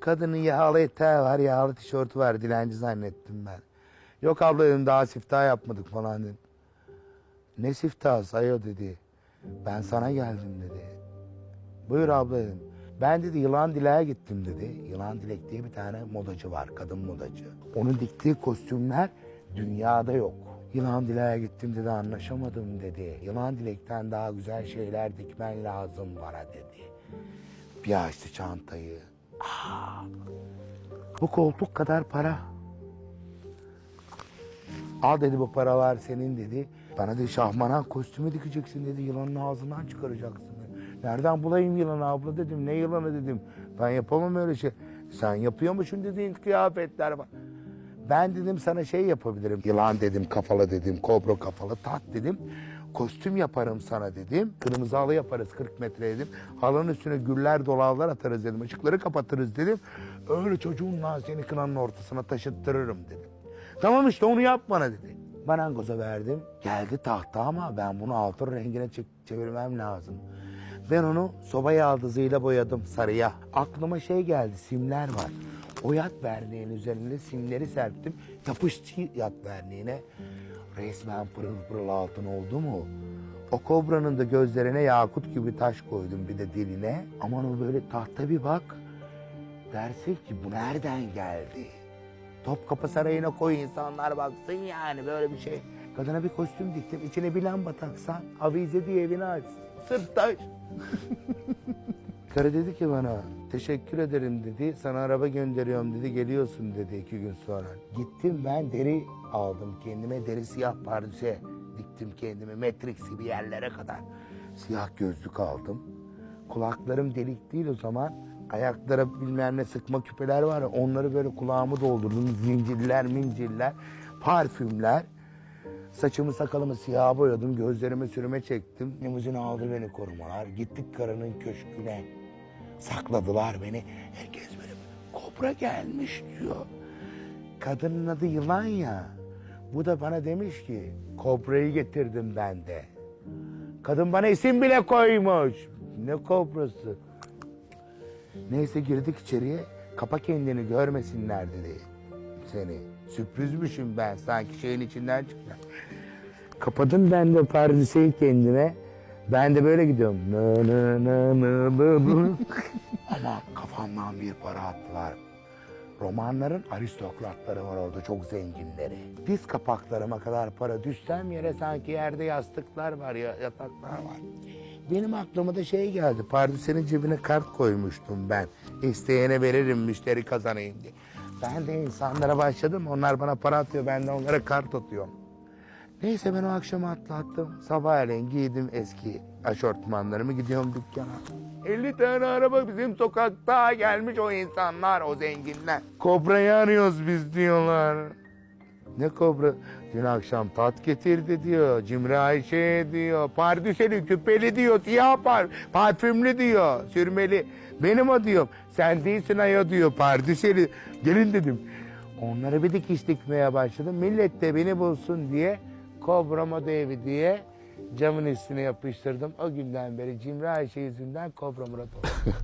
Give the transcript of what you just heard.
Kadının yağlı eteği var, yağlı tişörtü var. Dilenci zannettim ben. Yok abla dedim daha siftah yapmadık falan dedim. Ne siftahı ayol dedi. Ben sana geldim dedi. Buyur abla dedim. Ben dedi yılan dileğe gittim dedi. Yılan dilek diye bir tane modacı var, kadın modacı. Onun diktiği kostümler dünyada yok. Yılan dileğe gittim dedi anlaşamadım dedi. Yılan dilekten daha güzel şeyler dikmen lazım bana dedi. Bir açtı çantayı. Bu koltuk kadar para. Al dedi bu paralar senin dedi. Bana dedi şahmanan kostümü dikeceksin dedi. Yılanın ağzından çıkaracaksın dedi. Nereden bulayım yılanı abla dedim. Ne yılanı dedim. Ben yapamam öyle şey. Sen yapıyormuşsun dediğin kıyafetler var. Ben dedim sana şey yapabilirim. Yılan dedim kafalı dedim. Kobra kafalı tat dedim. Kostüm yaparım sana dedim. Kırmızı halı yaparız 40 metre dedim. Halının üstüne güller dolavlar atarız dedim. Işıkları kapatırız dedim. Öyle çocuğunla seni kınanın ortasına taşıttırırım dedim. Tamam işte onu yap bana dedi. Marangoza verdim. Geldi tahta ama ben bunu altın rengine çevirmem lazım. Ben onu soba yaldızıyla boyadım sarıya. Aklıma şey geldi simler var. O yat verniğin üzerine simleri serptim. Yapıştı yat verniğine. Resmen pırıl pırıl altın oldu mu? O kobranın da gözlerine yakut gibi taş koydum bir de diline. Aman o böyle tahta bir bak. Dersin ki bu nereden geldi? Topkapı Sarayı'na koy insanlar baksın yani böyle bir şey. Kadına bir kostüm diktim. içine bir lamba taksan avize diye evini açsın. Sırf taş. Karı dedi ki bana teşekkür ederim dedi. Sana araba gönderiyorum dedi. Geliyorsun dedi iki gün sonra. Gittim ben deri aldım kendime. Deri siyah pardüse diktim kendime. Matrix gibi yerlere kadar. Siyah gözlük aldım. Kulaklarım delik değil o zaman. Ayaklara bilmem ne sıkma küpeler var ya onları böyle kulağımı doldurdum. Zincirler, mincirler, parfümler. Saçımı sakalımı siyah boyadım. Gözlerime sürüme çektim. Limuzin aldı beni korumalar. Gittik karının köşküne. Sakladılar beni. Herkes böyle kobra gelmiş diyor. Kadının adı yılan ya. Bu da bana demiş ki kobrayı getirdim ben de. Kadın bana isim bile koymuş. Ne kobrası? Neyse girdik içeriye. Kapa kendini görmesinler dedi seni. Sürprizmişim ben sanki şeyin içinden çıktım. Kapadım ben de pardiseyi kendime. Ben de böyle gidiyorum. Nı nı nı nı nı nı. Ama kafamdan bir para attılar. Romanların aristokratları var orada çok zenginleri. Diz kapaklarıma kadar para düşsem yere sanki yerde yastıklar var ya yataklar var. Benim aklıma da şey geldi. Pardüsenin cebine kart koymuştum ben. İsteyene veririm müşteri kazanayım diye. Ben de insanlara başladım. Onlar bana para atıyor. Ben de onlara kart atıyorum. Neyse ben o akşam atlattım. Sabahleyin giydim eski aşortmanlarımı gidiyorum dükkana. 50 tane araba bizim sokakta gelmiş o insanlar, o zenginler. Kobra'yı arıyoruz biz diyorlar. Ne kobra? Dün akşam tat getirdi diyor. Cimri Ayşe diyor. Pardüseli küpeli diyor. Siyah par parfümlü diyor. Sürmeli. Benim o diyorum. Sen değilsin ayo diyor. Pardüseli. Gelin dedim. Onları bir dikiş dikmeye başladım. Millet de beni bulsun diye Kobra Moda Evi diye camın üstüne yapıştırdım. O günden beri Cimri Ayşe yüzünden Kobra Murat oldu.